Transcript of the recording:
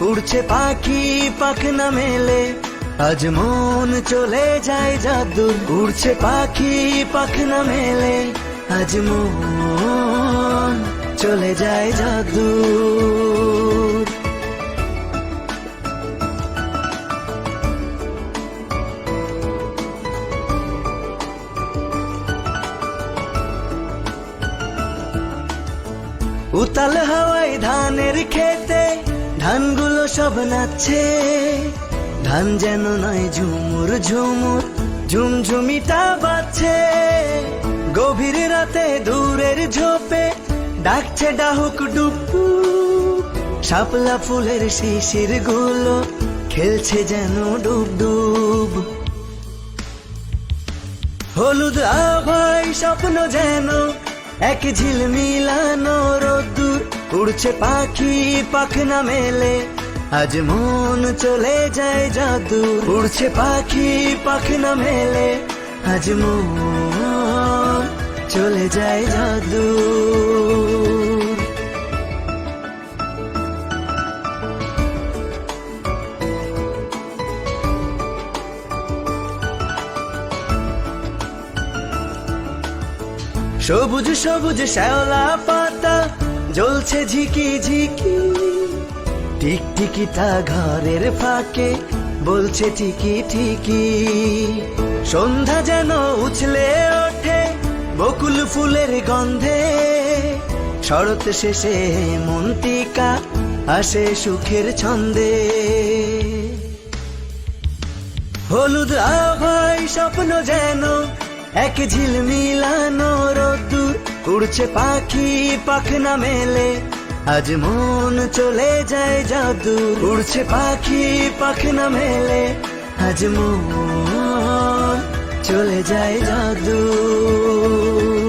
উড়ছে পাখি পাখনা মেলে। আজ মন চলে যায় জাদু উড়ছে পাখি পাখনা মেলে। আজ মন চলে যায় জাদু উতাল হাওয়ায় ধানের খেতে ধানগুলো সব নাচছে। ধান যেন নয় ঝুমুর ঝুমুর, ঝুমঝুমিটা বাজছে গভীর রাতে দূরের ঝোপে ডাকছে ডাহুক ডুবু শাপলা ফুলের শিশিরগুলো খেলছে যেন ডুব ডুব। হলুদ আভাই স্বপ্ন যেন এক ঝিল মিলানো রোদ্দুর উড়ছে পাখি, পাখনা মেলে। আজ মন চলে যায় জাদু। উড়ছে পাখি, পাখনা মেলে। আজ মন চলে যায় জাদু। সবুজ সবুজ শ্যাওলা পাতা জ্বলছে ঝিকি ঝিকি টিকটিকিটা ঘরের ফাঁকে, বলছে ঠিকি ঠিকি সন্ধ্যা যেন উছলে ওঠে বকুল ফুলের গন্ধে, শরৎ শেষে মন্তিকা আসে সুখের ছন্দে। হলুদ আভাই স্বপ্ন যেন এক ঝিল মিলানো রোদ্দুর উড়ছে পাখি পাখনা মেলে। আজ মন চলে যায় জাদু। উড়ছে পাখি পাখনা মেলে। আজ মন চলে যায় জাদু।